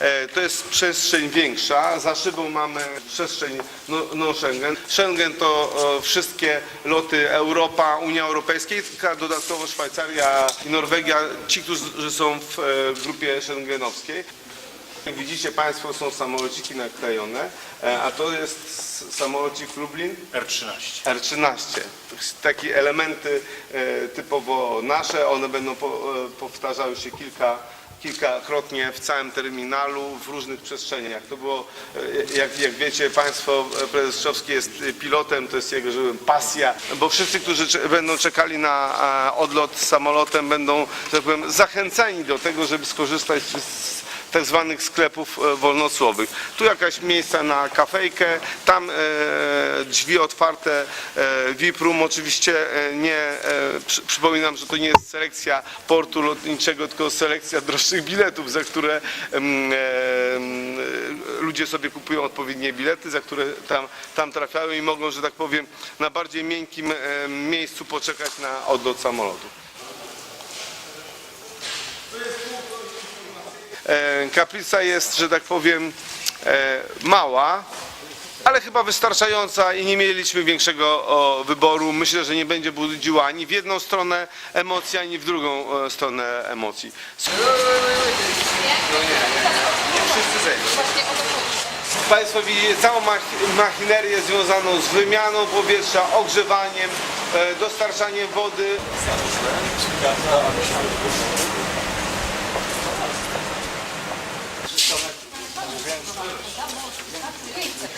E, To jest przestrzeń większa. Za szybą mamy przestrzeń no, no Schengen. Schengen to wszystkie loty Europa, Unia Europejska, dodatkowo Szwajcaria i Norwegia, ci, którzy są w e, grupie schengenowskiej. Jak widzicie Państwo, są samolociki naklejone, e, a to jest samolocik Lublin. R13. R13. Takie elementy typowo nasze, one będą po, powtarzały się kilka, kilkakrotnie w całym terminalu, w różnych przestrzeniach. To było, e, jak, jak wiecie Państwo, e, prezes Strzowski jest pilotem, to jest jego że powiem, pasja, bo wszyscy, którzy będą czekali na odlot samolotem, będą tak powiem, zachęceni do tego, żeby skorzystać z tak zwanych sklepów e, wolnocłowych. Tu jakaś miejsca na kafejkę, tam e, drzwi otwarte, e, VIP room oczywiście nie, przy, przypominam, że to nie jest selekcja portu lotniczego, tylko selekcja droższych biletów, za które ludzie sobie kupują odpowiednie bilety, za które tam, tam trafiają i mogą, że tak powiem, na bardziej miękkim miejscu poczekać na odlot samolotu. Kaplica jest, że tak powiem, e, mała, ale chyba wystarczająca i nie mieliśmy większego wyboru. Myślę, że nie będzie budziła ani w jedną stronę emocji, ani w drugą e, stronę emocji. No nie, nie, nie wszyscy zejdą. Państwo widzicie całą mach- machinerię związaną z wymianą powietrza, ogrzewaniem, e, dostarczaniem wody. Дивіться.